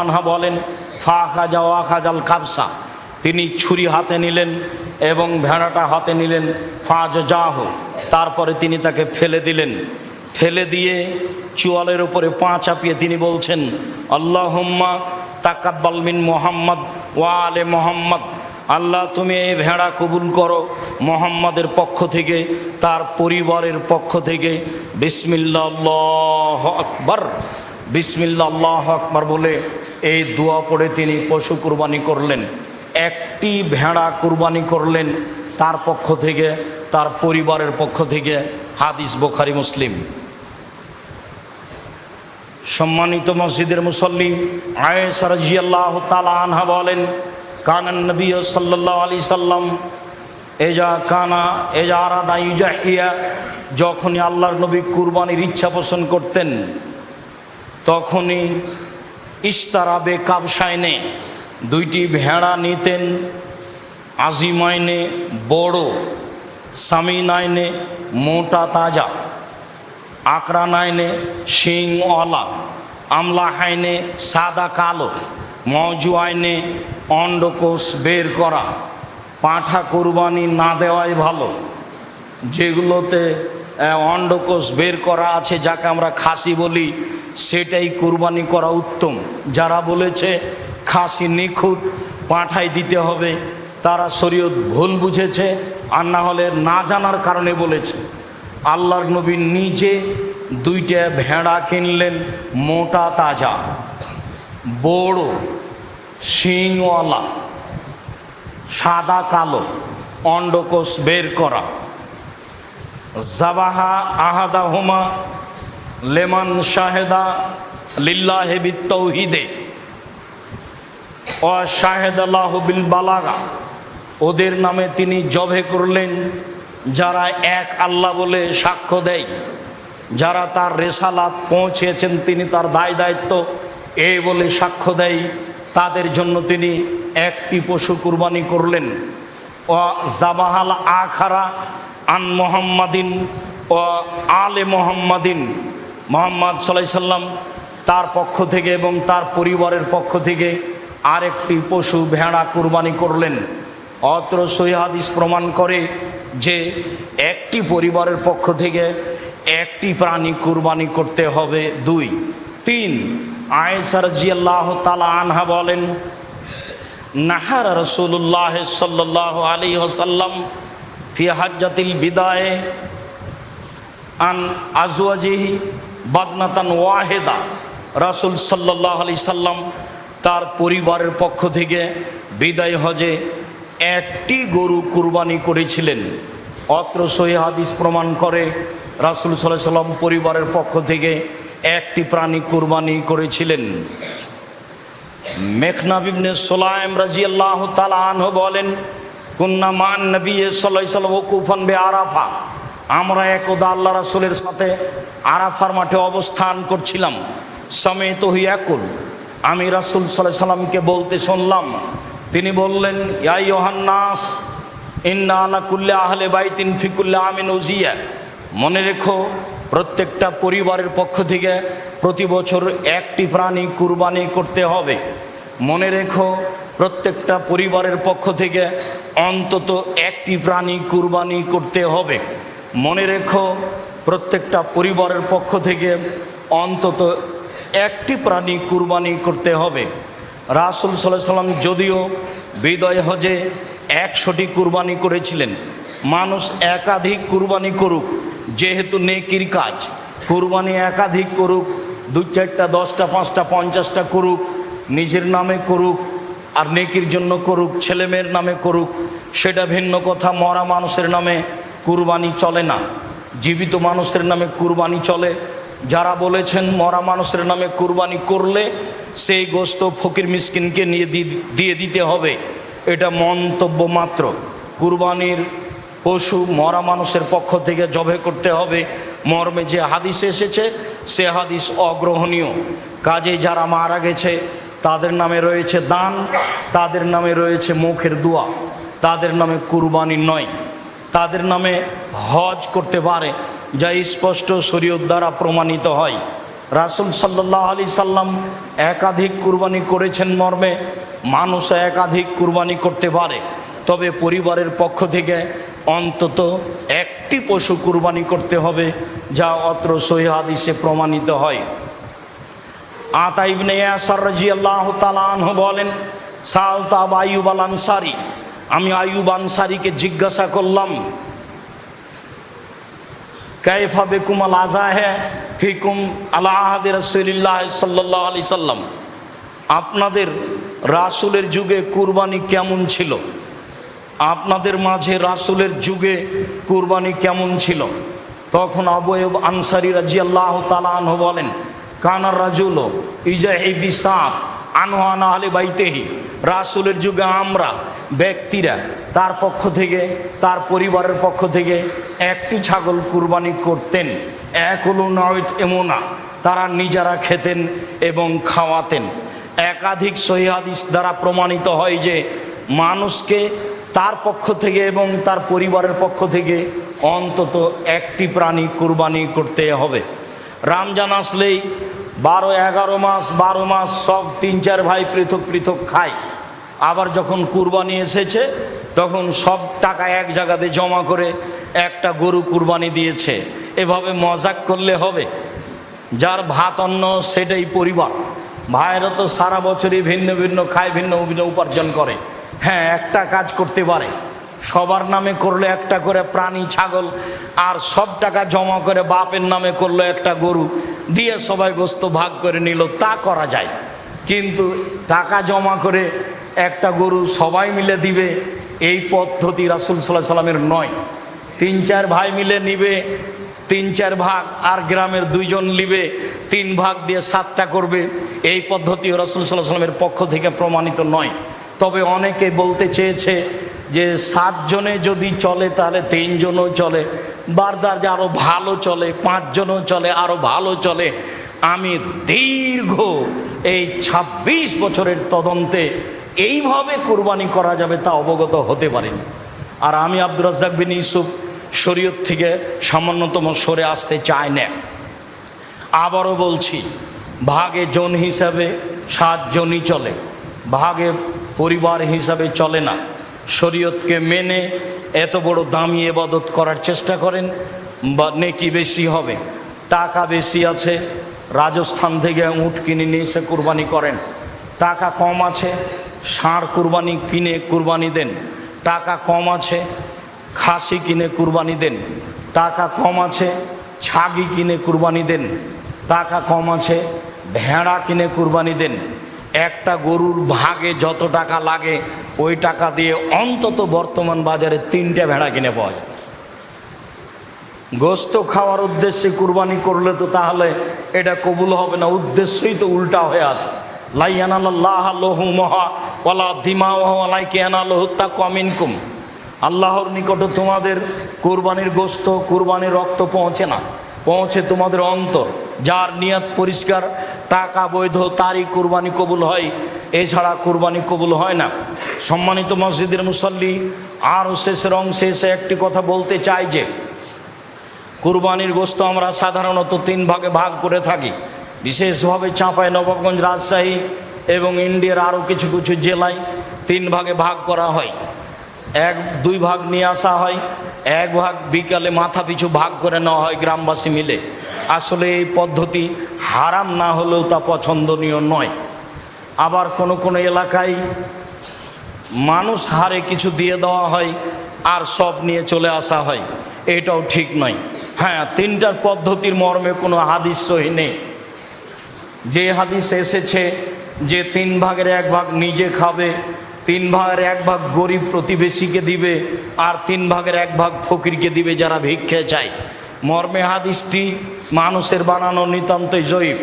আনহা বলেন ফা খাজাল কাবসা। তিনি ছুরি হাতে নিলেন এবং ভেড়াটা হাতে নিলেন ফাজ যাহ তারপরে তিনি তাকে ফেলে দিলেন। ফেলে দিয়ে চুয়ালের উপরে পা চাপিয়ে তিনি বলছেন, আল্লাহম্মা তাকাব্বাল মিন মোহাম্মদ ওয়া আলে মোহাম্মদ। আল্লাহ, তুমি এই ভেড়া কবুল করো মোহাম্মদের পক্ষ থেকে, তার পরিবারের পক্ষ থেকে। বিসমিল্লাহ আকবর। বিসমিল্লা আল্লাহ আকবর বলে এই দোয়া পড়ে তিনি পশু কুরবানি করলেন, একটি ভেড়া কুরবানি করলেন, তার পক্ষ থেকে, তার পরিবারের পক্ষ থেকে, হাদিস বোখারি, মুসলিম। সম্মানিত মসজিদের মুসল্লি আয়েসার জিয়াল্লাহ তালা আনহা বলেন কানান নবী সাল্লাহ আলি সাল্লাম, এজা কানা, এজা আরাদা ইজাহিয়া যখনই আল্লাহর নবী কুরবানির ইচ্ছা পোষণ করতেন তখনই ইস্তারাবে কাবসাইনে দুইটি ভেড়া নিতেন আজিমাইনে বড়, সামিনাইনে মোটা তাজা আকরা নাইনে শিংওয়ালা আমলা হাইনে সাদা কালো মজু আইনে অন্ডকোষ বের করা। পাঁঠা কোরবানি না দেওয়াই ভালো। যেগুলোতে অন্ডকোষ বের করা আছে, যাকে আমরা খাসি বলি, সেটাই কোরবানি করা উত্তম। যারা বলেছে, খাসি নিখুঁত পাঁঠাই দিতে হবে, তারা শরীয়ত ভুল বুঝেছে, আর না হলে না জানার কারণে বলেছে। আল্লাহর নবী নিজে দুইটা ভেড়া কিনলেন, মোটা, তাজা। বড়, শিংওয়ালা, সাদা, কালো, অন্ডকোষ বের করা। জাবাহা আহাদা হুমা লেমান শাহেদা লিল্লাহে তৌহিদে ও শাহেদ আল্লাহ বিল বালাগা। ওদের নামে তিনি জবে করলেন, যারা এক আল্লাহ বলে সাক্ষ্য দেয়। যারা তার রেসালাত পৌঁছেছেন, তিনি তার দায় দায়িত্ব এই বলে সাক্ষ্য দেয়। তাদের জন্য তিনি একটি পশু কুরবানি করলেন। ও জাবাহাল আখারা আন মোহাম্মদিন ও আলে মোহাম্মদিন। মোহাম্মদ সাল্লাম তার পক্ষ থেকে এবং তার পরিবারের পক্ষ থেকে আরেকটি পশু ভেড়া কুরবানি করলেন। অত্র সহিহাদিস প্রমাণ করে যে একটি পরিবারের পক্ষ থেকে একটি প্রাণী কুরবানি করতে হবে। দুই, তিন আয়েসার জিয়াল্লাহ তালা আনহা বলেন, নাহার রসুল্লাহ সাল্লাহ আলী ওসাল্লাম ফি হাজ্জাতিল বিদায়ে আন আজওয়াজিহি বাদনাতান ওয়াহেদা। রাসুল সাল্লাহ আলি তার পরিবারের পক্ষ থেকে বিদায় হজে একটি গরু কুরবানি করেছিলেন। অত্র সহি হাদিস প্রমাণ করে রাসুল সাল্লাহ সাল্লাম পরিবারের পক্ষ থেকে একটি প্রাণী কুরবানি করেছিলেন। মেঘনাবিবনে সোলাইম রাজি আল্লাহ তালাহ বলেন কুন্না মান নবী সাল্লাহ সাল্লাম ওকুফান বে আরাফা। আমরা একদা আল্লাহ রাসুলের সাথে আরাফার মাঠে অবস্থান করছিলাম। সমেত হই একুল আমি রাসুল সাল্লাহ সাল্লামকে বলতে শুনলাম। তিনি বললেন ইয়াই ইহান্নাস ইন্না আলা কুল্লে আহলে বাইতিন ফিকুল্লা আমিন উজিয়া। মনে রেখো, প্রত্যেকটা পরিবারের পক্ষ থেকে প্রতি বছর একটি প্রাণী কুরবানি করতে হবে। মনে রেখো প্রত্যেকটা পরিবারের পক্ষ থেকে অন্তত একটি প্রাণী কুরবানি করতে হবে। মনে রেখো, প্রত্যেকটা পরিবারের পক্ষ থেকে অন্তত একটি প্রাণী কুরবানি করতে হবে। রাসুল সাল্লাহ সাল্লাম যদিও বিদয় হজে একশোটি কুরবানি করেছিলেন, মানুষ একাধিক কুরবানি করুক, যেহেতু নেকির কাজ। কুরবানি একাধিক করুক দু চারটা, দশটা, পাঁচটা, পঞ্চাশটা করুক, নিজের নামে করুক আর নেকির জন্য করুক, ছেলেমেয়ের নামে করুক, সেটা ভিন্ন কথা, মরা মানুষের নামে কুরবানি চলে না। জীবিত মানুষের নামে কুরবানি চলে। যারা বলেছেন মরা মানুষের নামে কুরবানি করলে সেই গোস্ত ফকির মিসকিনকে নিয়ে দিয়ে দিতে হবে। এটা মন্তব্য মাত্র। কুরবানির পশু মরা মানুষের পক্ষ থেকে জবে করতে হবে। মর্মে যে হাদিস এসেছে, সে হাদিস অগ্রহণীয়। কাজে যারা মারা গেছে তাদের নামে রয়েছে দান, তাদের নামে রয়েছে মুখের দোয়া, তাদের নামে কুরবানি নয়, তাদের নামে হজ করতে পারে, যা স্পষ্ট শরীয়ত দ্বারা প্রমাণিত হয়। রাসুল সাল্লাহ আলি সাল্লাম একাধিক কুরবানি করেছেন মর্মে, মানুষ একাধিক কুরবানি করতে পারে, তবে পরিবারের পক্ষ থেকে অন্তত একটি পশু কুরবানি করতে হবে, যা অত্র সহি হাদিসে প্রমাণিত হয়। আতা ইবনে ইয়াসার রাদিয়াল্লাহু তাআলা বলেন সালতাব আইয়ুব আল আনসারি। আমি আইয়ুব আনসারিকে জিজ্ঞাসা করলাম, কাইফা বেকুম আল আজাহে ফিকুম আলা আহাদি রাসূলিল্লাহ সাল্লাল্লাহু আলাইহি সাল্লাম? আপনাদের রাসূলের যুগে কুরবানি কেমন ছিল? আপনাদের মাঝে রাসূলের যুগে কুরবানি কেমন ছিল? তখন আবয়েব আনসারি রাজিয়াল্লাহ তাআলা আনহু বলেন কানার রাজুল ইজাহি বিসাব আনোয়ানা আলে বাইতেহি। রাসূলের যুগে আমরা, ব্যক্তিরা, তার পক্ষ থেকে, তার পরিবারের পক্ষ থেকে একটি ছাগল কুরবানি করতেন। এক হলো নয়ত এমনা, তারা নিজেরা খেতেন এবং খাওয়াতেন। একাধিক সহিহাদিস দ্বারা প্রমাণিত হয় যে, মানুষকে তার পক্ষ থেকে এবং তার পরিবারের পক্ষ থেকে অন্তত একটি প্রাণী কুরবানি করতে হবে। রমজান আসলেই বারো, এগারো মাস, বারো মাস সব তিন, চার ভাই পৃথক পৃথক খায়। আবার যখন কুরবানি এসেছে, তখন সব টাকা এক জায়গাতে জমা করে একটা গরু কুরবানি দিয়েছে। এভাবে মজাক করলে হবে? যার ভাত, অন্ন, সেটাই পরিবার। ভাইয়েরা তো সারা বছরই ভিন্ন ভিন্ন খায়, ভিন্ন ভিন্ন উপার্জন করে। হ্যাঁ একটা কাজ করতে পারে। সবার নামে করলে একটা করে প্রাণী ছাগল, আর সব টাকা জমা করে বাপের নামে করল একটা গরু। দিয়ে সবাই গোস্ত ভাগ করে নিল, তা করা যায়। কিন্তু টাকা জমা করে একটা গরু সবাই মিলে দিবে, এই পদ্ধতি রাসুল সাল্লাহ সাল্লামের নয়। তিন চার ভাই মিলে নিবে, তিন চার ভাগ, আর গ্রামের দুইজন নিবে, তিন ভাগ দিয়ে সাতটা করবে, এই পদ্ধতি রসুল সাল্লাহ সাল্লামের পক্ষ থেকে প্রমাণিত নয়। তবে অনেকে বলতে চেয়েছে যে সাতজনে যদি চলে, তাহলে তিনজনও চলে। বারদার যে আরও ভালো চলে, পাঁচজনও চলে আরও ভালো চলে। আমি দীর্ঘ এই ২৬ বছরের তদন্তে এইভাবে কুরবানি করা যাবে তা অবগত হতে পারেনি। আর আমি আব্দুর রাজ্জাক বিন ইউসুফ শরীয়ত থেকে সামান্যতম সরে আসতে চায় না। আবারও বলছি, ভাগে জন হিসাবে সাতজনই চলে, ভাগে পরিবার হিসাবে চলে না। শরীয়তকে মেনে এত বড় দামি এবাদত করার চেষ্টা করেন, বা নেকি বেশি হবে, টাকা বেশি আছে, রাজস্থান থেকে উঁট কিনে নিয়ে এসে কুরবানি করেন, টাকা কম আছে, ষাঁড় কুরবানি কিনে কুরবানি দেন, টাকা কম আছে, খাসি কিনে কুরবানি দেন, টাকা কম আছে, ছাগি কিনে কুরবানি দেন, টাকা কম আছে, ভেড়া কিনে কুরবানি দেন একটা গরুর ভাগে যত টাকা লাগে, ওই টাকা দিয়ে অন্তত বর্তমান বাজারে তিনটে ভেড়া কিনে পাওয়া যায়। গোস্ত খাওয়ার উদ্দেশ্যে কুরবানি করলে তো তাহলে এটা কবুল হবে না, উদ্দেশ্যই তো উল্টা হয়ে আছে। মহা আল্লাহর নিকটে তোমাদের কুরবানির গোস্ত, কুরবানির রক্ত পৌঁছে না, পৌঁছে তোমাদের অন্তর, যার নিয়ত পরিষ্কার টাকা বৈধ, তারই কুরবানি কবুল হয়। এছাড়া কুরবানি কবুল হয় না। সম্মানিত মসজিদের মুসল্লি, আরও শেষের অংশে এসে একটি কথা বলতে চাই যে, কুরবানির গোস্ত আমরা সাধারণত তিন ভাগে ভাগ করে থাকি। বিশেষভাবে চাঁপাই নবাবগঞ্জ রাজশাহী এবং ইন্ডিয়ার আরও কিছু কিছু জেলায় তিন ভাগে ভাগ করা হয়। এক, দুই ভাগ নিয়ে আসা হয়। এক ভাগ বিকালে মাথা পিছু ভাগ করে নেওয়া হয় গ্রামবাসী মিলে। আসলে এই পদ্ধতি হারাম না হলেও তা পছন্দনীয় নয়। আবার কোনো কোনো এলাকায় মানুষ হারে কিছু দিয়ে দেওয়া হয় আর সব নিয়ে চলে আসা হয়। এটাও ঠিক নয়। হ্যাঁ তিনটার পদ্ধতির মর্মে কোনো হাদিস সহি নেই। যে হাদিস এসেছে যে তিন ভাগের এক ভাগ নিজে খাবে, তিন ভাগের এক ভাগ গরিব প্রতিবেশীকে দিবে, আর তিন ভাগের এক ভাগ ফকিরকে দিবে যারা ভিক্ষে চায়। মর্মে হাদিসটি মানুষের বানানো নিতান্তই জয়ীব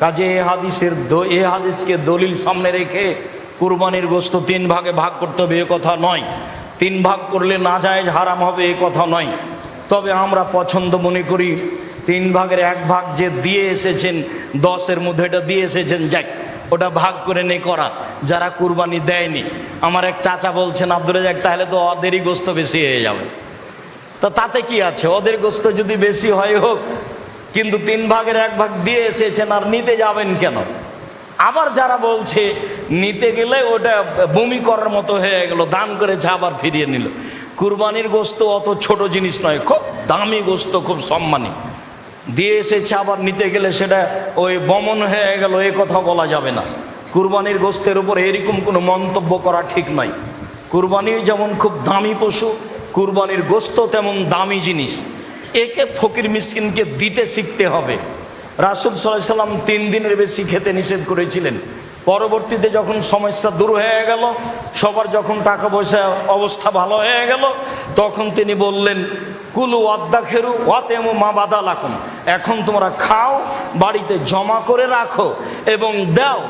কাজে এ হাদিসের এ হাদিসকে দলিল সামনে রেখে কুরবানির গোস্ত তিন ভাগে ভাগ করতে হবে, এ কথা নয়। তিন ভাগ করলে না যায় হারাম হবে, এ কথা নয়। তবে আমরা পছন্দ মনে করি, তিন ভাগের এক ভাগ যে দিয়ে এসেছেন, দশের মধ্যে এটা দিয়ে এসেছেন, যাক, ওটা ভাগ করে নে করা, যারা কুরবানি দেয়নি। আমার এক চাচা বলছেন আব্দুল যাক তাহলে তো ওদেরই গোস্ত বেশি হয়ে যাবে। তা তাতে কি আছে? ওদের গোস্ত যদি বেশি হয় হোক কিন্তু তিন ভাগের এক ভাগ দিয়ে এসেছেন, আর নিতে যাবেন কেন? আবার যারা বলছে, নিতে গেলে ওটা বমি করার মতো হয়ে গেল, দান করেছে আবার ফিরিয়ে নিল। কুরবানির গোস্ত অত ছোট জিনিস নয়, খুব দামি গোস্ত, খুব সম্মানী। দিয়ে এসেছে আবার নিতে গেলে সেটা ওই বমন হয়ে গেল, এ কথা বলা যাবে না। কুরবানির গোস্তের উপর এরকম কোনো মন্তব্য করা ঠিক নয়। কুরবানি যেমন খুব দামি পশু, কুরবানির গোস্ত তেমন দামি জিনিস। একে ফকির মিসকিনকে দিতে শিখতে হবে। রাসুল সাল্লাম তিন দিনের বেশি খেতে নিষেধ করেছিলেন। পরবর্তীতে যখন সমস্যা দূর হয়ে গেল, সবার যখন টাকা পয়সা অবস্থা ভালো হয়ে গেল, তখন তিনি বললেন, কুলু অদ্দা খেরু অতেমু মা বাদা লাকুম এখন তোমরা খাও, বাড়িতে জমা করে রাখো এবং দাও।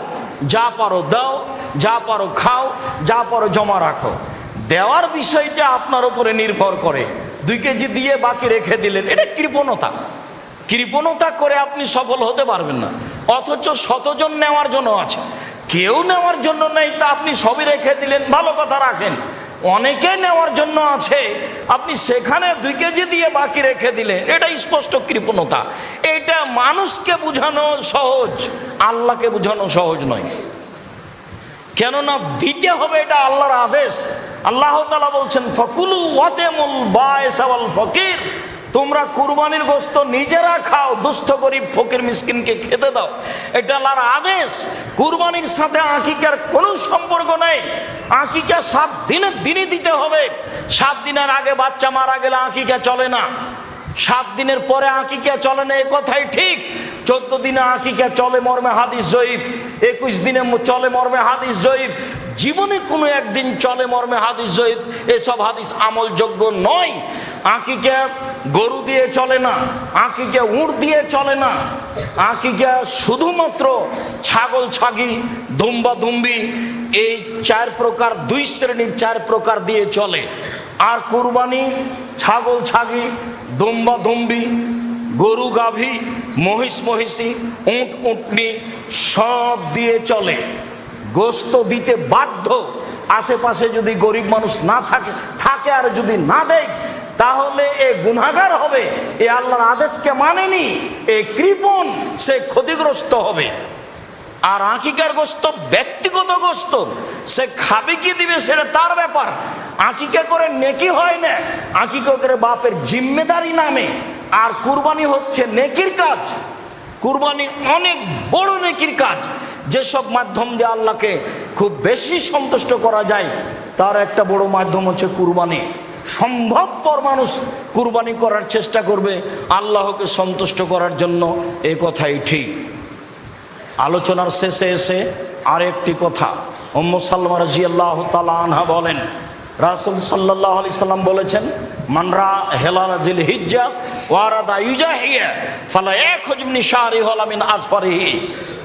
যা পারো দাও, যা পারো খাও, যা পারো জমা রাখো। দেওয়ার বিষয়টা আপনার উপরে নির্ভর করে। দুই কেজি দিয়ে বাকি রেখে দিলেন। এটা কৃপণতা। কৃপণতা করে আপনি সফল হতে পারবেন না। অথচ শতজন নেওয়ার জন্য আছে। কেউ নেওয়ার জন্য নেই, তা আপনি সবই রেখে দিলেন। ভালো কথা রাখেন। অনেকে নেওয়ার জন্য আছে। আপনি সেখানে দুই কেজি দিয়ে বাকি রেখে দিলেন। এটা স্পষ্ট কৃপণতা। এটা মানুষকে বোঝানো সহজ। আল্লাহকে বোঝানো সহজ নয়। কেননা দিতে হবে এটা আল্লাহর আদেশ। আল্লাহ তালা বলছেন, ফকুলু ওয়াতেমুল বায়সাওয়াল ফকির। তোমরা কুরবানির গোস্ত নিজেরা খাও, দুস্থ গরিব ফকির মিসকিনকে খেতে দাও। এটা আল্লাহর আদেশ। কুরবানির সাথে আকিকার কোনো সম্পর্ক নেই। আকিকা সাত দিনের দিনই দিতে হবে। সাত দিনের আগে বাচ্চা মারা গেলে আকিকা চলে না। সাত দিনের পরে আকিকা চলে না, এ কথাই ঠিক। চোদ্দ দিনে আকিকা চলে মর্মে হাদিস জয়ীব। একুশ দিনে চলে মর্মে হাদিস জয়ীব। জীবনে কোনো একদিন চলে মর্মে হাদিস জয়ীব এসব হাদিস আমলযোগ্য নয়। আকিকা গরু দিয়ে চলে না, আকিকা উঁট দিয়ে চলে না, আকিকা শুধুমাত্র ছাগল ছাগি দুম্বা দুম্বি এই চার প্রকার, দুই শ্রেণির চার প্রকার দিয়ে চলে। আর কুরবানি, ছাগল ছাগি দুম্বা দুম্বি গরু গাভী, মহিষ মহিষী, উঁট উঁটনি সব দিয়ে চলে। গোস্ত দিতে বাধ্য। আশেপাশে যদি গরিব মানুষ না থাকে থাকে আর যদি না দেয়, তাহলে এ গুনাগার হবে, এ আল্লাহর আদেশকে মানেনি, এ কৃপণ, সে ক্ষতিগ্রস্ত হবে। আর আকিকার গোস্ত ব্যক্তিগত গোস্ত, সে খাবে কি দিবে সেটা তার ব্যাপার। আকিকা করে নেকি হয় না, আকিকা করে বাপের জিম্মেদারি নামে। আর কুরবানি হচ্ছে নেকির কাজ। কুরবানি অনেক বড় নেকির কাজ। যেসব মাধ্যম দিয়ে আল্লাহকে খুব বেশি সন্তুষ্ট করা যায়, তার একটা বড় মাধ্যম হচ্ছে কুরবানি। সম্ভবপর মানুষ কুরবানি করার চেষ্টা করবে আল্লাহকে সন্তুষ্ট করার জন্য, এ কথাই ঠিক। আলোচনার শেষে এসে আরেকটি কথা ওম্ম সাল্লাম রাজি আল্লাহ আনহা বলেন, রাসুল সাল্লাহ আলি সাল্লাম বলেছেন মানরা হিজ্জা ফালা এক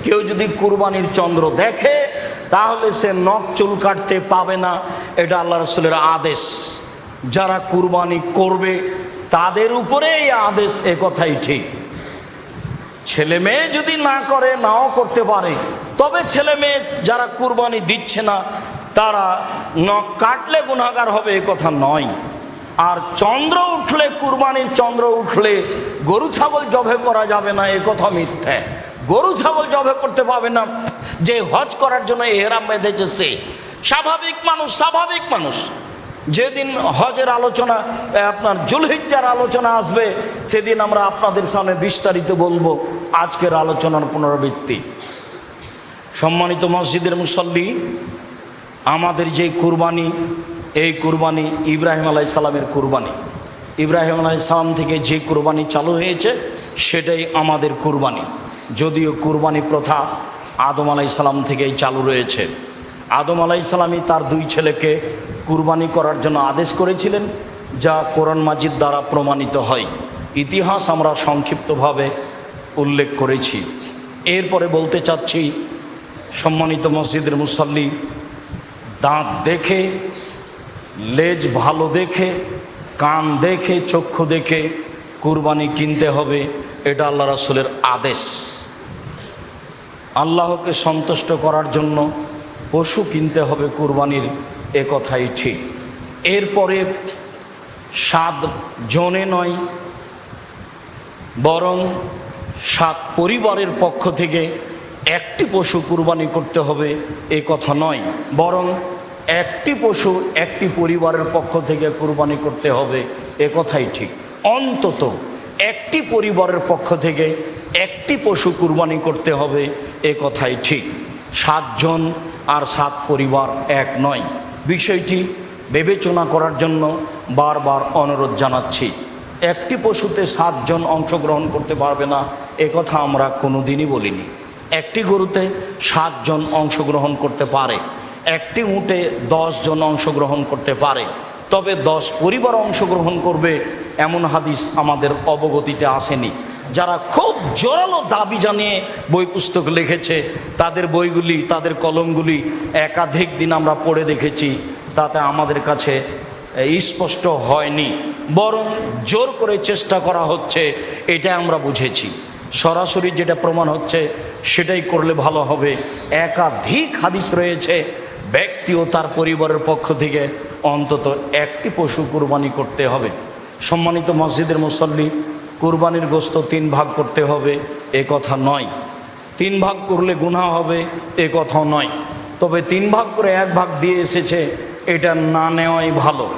কেউ যদি কুরবানির চন্দ্র দেখে, তাহলে সে নখ চুল কাটতে পাবে না। এটা আল্লাহ রসুলের আদেশ। যারা কুরবানি করবে, তাদের উপরে এই আদেশ এ কথাই ঠিক। ছেলে মেয়ে যদি না করে, নাও করতে পারে। তবে ছেলে মেয়ে যারা কুরবানি দিচ্ছে না, তারা নখ কাটলে গুণাগার হবে এ কথা নয়। আর চন্দ্র উঠলে, কুরবানির চন্দ্র উঠলে গরু, ছাগল জবে করা যাবে না, এ কথা মিথ্যে। গরু, ছাগল জবে করতে পাবে না, যে হজ করার জন্য এহরাম বেঁধেছে সে স্বাভাবিক মানুষ স্বাভাবিক মানুষ। যেদিন হজের আলোচনা আপনার জুলহিজ্জার আলোচনা আসবে, সেদিন আমরা আপনাদের সামনে বিস্তারিত বলব আজকের আলোচনার পুনরাবৃত্তি। সম্মানিত মসজিদের মুসল্লি, আমাদের যে কুরবানি এই কুরবানি ইব্রাহিম আলাই সালামের কুরবানি। ইব্রাহিম আলাই সালাম থেকে যে কুরবানি চালু হয়েছে, সেটাই আমাদের কুরবানি। যদিও কুরবানি প্রথা আদম আলাই সালাম থেকেই চালু রয়েছে। আদম আলাই সালামই তার দুই ছেলেকে কুরবানি করার জন্য আদেশ করেছিলেন, যা কোরআন মাজিদ দ্বারা প্রমাণিত হয়। ইতিহাস আমরা সংক্ষিপ্তভাবে উল্লেখ করেছি। এরপরে বলতে চাচ্ছি, সম্মানিত মসজিদের মুসল্লি, দাঁত দেখে লেজ ভালো দেখে, কান দেখে, চক্ষু দেখে কুরবানি কিনতে হবে, এটা আল্লাহ রাসুলের আদেশ। আল্লাহকে সন্তুষ্ট করার জন্য পশু কিনতে হবে কুরবানির, এ কথাই ঠিক। এরপরে সাত জনে নয়, বরং সাত পরিবারের পক্ষ থেকে একটি পশু কুরবানি করতে হবে, এ কথা নয়। বরং একটি পশু একটি পরিবারের পক্ষ থেকে কুরবানি করতে হবে, এ কথাই ঠিক। অন্তত একটি পরিবারের পক্ষ থেকে একটি পশু কুরবানি করতে হবে, এ কথাই ঠিক। সাতজন আর সাত পরিবার এক নয়। বিষয়টি বিবেচনা করার জন্য বারবার অনুরোধ জানাচ্ছি। একটি পশুতে সাতজন অংশগ্রহণ করতে পারবে না, এ কথা আমরা কোনো দিনই বলিনি। একটি গরুতে সাতজন অংশগ্রহণ করতে পারে একটি উঁটে জন অংশগ্রহণ করতে পারে। তবে দশ পরিবার অংশগ্রহণ করবে এমন হাদিস আমাদের অবগতিতে আসেনি। যারা খুব জোরালো দাবি জানিয়ে বই পুস্তক লিখেছে, তাদের বইগুলি, তাদের কলমগুলি একাধিক দিন আমরা পড়ে দেখেছি, তাতে আমাদের কাছে স্পষ্ট হয়নি। বরং জোর করে চেষ্টা করা হচ্ছে, এটা আমরা বুঝেছি। সরাসরি যেটা প্রমাণ হচ্ছে, সেটাই করলে ভালো হবে। একাধিক হাদিস রয়েছে ব্যক্তি ও তার পরিবারের পক্ষ থেকে অন্তত একটি পশু কুরবানি করতে হবে। সম্মানিত মসজিদের মুসল্লি, কুরবানির গোস্ত তিন ভাগ করতে হবে, এ কথা নয়। তিন ভাগ করলে গুনাহ হবে, এ কথাও নয়। তবে তিন ভাগ করে এক ভাগ দিয়ে এসেছে, এটা না নেওয়াই ভালো।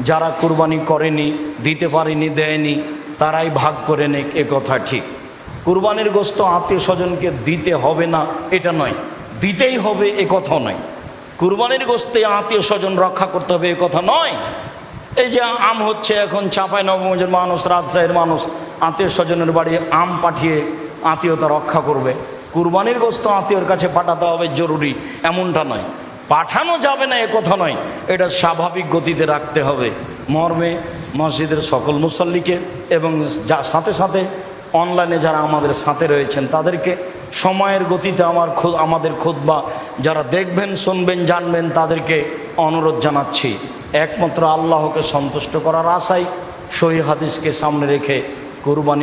যারা কুরবানি করেনি, দিতে পারেনি, দেয়নি, তারাই ভাগ করে নেক, এ কথা ঠিক। কুরবানির গোস্ত আত্মীয় স্বজনকে দিতে হবে না, এটা নয়। দিতেই হবে, এ কথাও নয়। কুরবানির গোস্তে আত্মীয় স্বজন রক্ষা করতে হবে, এ কথা নয়। এই যে আম হচ্ছে, এখন চাঁপাই নবমজের মানুষ, রাজশাহীর মানুষ, আত্মীয় স্বজনের বাড়ি আম পাঠিয়ে আত্মীয়তা রক্ষা করবে। কুরবানির গোস্ত আত্মীয়র কাছে পাঠাতে হবে, জরুরি। এমনটা নয়। পাঠানো যাবে না, এ কথা নয়। এটা স্বাভাবিক গতিতে রাখতে হবে। মর্মে মসজিদের সকল মুসল্লিকে এবং যা সাথে সাথে অনলাইনে যারা আমাদের সাথে রয়েছেন, তাদেরকে সময়ের গতিতে আমার আমাদের খুতবা। যারা দেখবেন, শুনবেন, জানবেন, তাদেরকে অনুরোধ জানাচ্ছি। একমাত্র আল্লাহকে সন্তুষ্ট করার আশাই সহি হাদিসকে সামনে রেখে কুরবানি